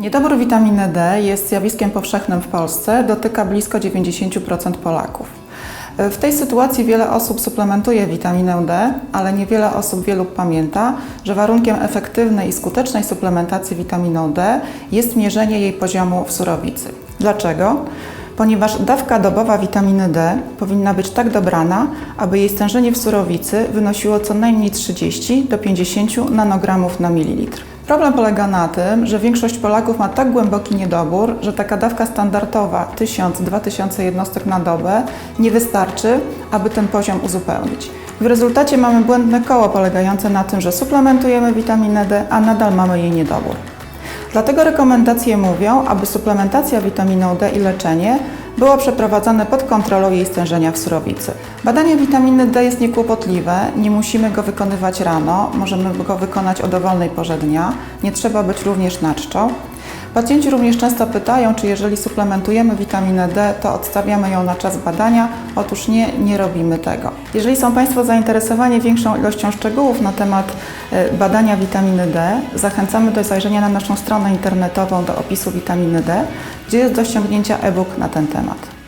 Niedobór witaminy D jest zjawiskiem powszechnym w Polsce, dotyka blisko 90% Polaków. W tej sytuacji wiele osób suplementuje witaminę D, ale niewiele osób wie lub pamięta, że warunkiem efektywnej i skutecznej suplementacji witaminą D jest mierzenie jej poziomu w surowicy. Dlaczego? Ponieważ dawka dobowa witaminy D powinna być tak dobrana, aby jej stężenie w surowicy wynosiło co najmniej 30 do 50 nanogramów na mililitr. Problem polega na tym, że większość Polaków ma tak głęboki niedobór, że taka dawka standardowa 1000-2000 jednostek na dobę nie wystarczy, aby ten poziom uzupełnić. W rezultacie mamy błędne koło polegające na tym, że suplementujemy witaminę D, a nadal mamy jej niedobór. Dlatego rekomendacje mówią, aby suplementacja witaminą D i leczenie było przeprowadzane pod kontrolą jej stężenia w surowicy. Badanie witaminy D jest niekłopotliwe, nie musimy go wykonywać rano, możemy go wykonać o dowolnej porze dnia, nie trzeba być również na czczo. Pacjenci również często pytają, czy jeżeli suplementujemy witaminę D, to odstawiamy ją na czas badania. Otóż nie, nie robimy tego. Jeżeli są Państwo zainteresowani większą ilością szczegółów na temat e, badania witaminy D, zachęcamy do zajrzenia na naszą stronę internetową do opisu witaminy D, gdzie jest do ściągnięcia e-book na ten temat.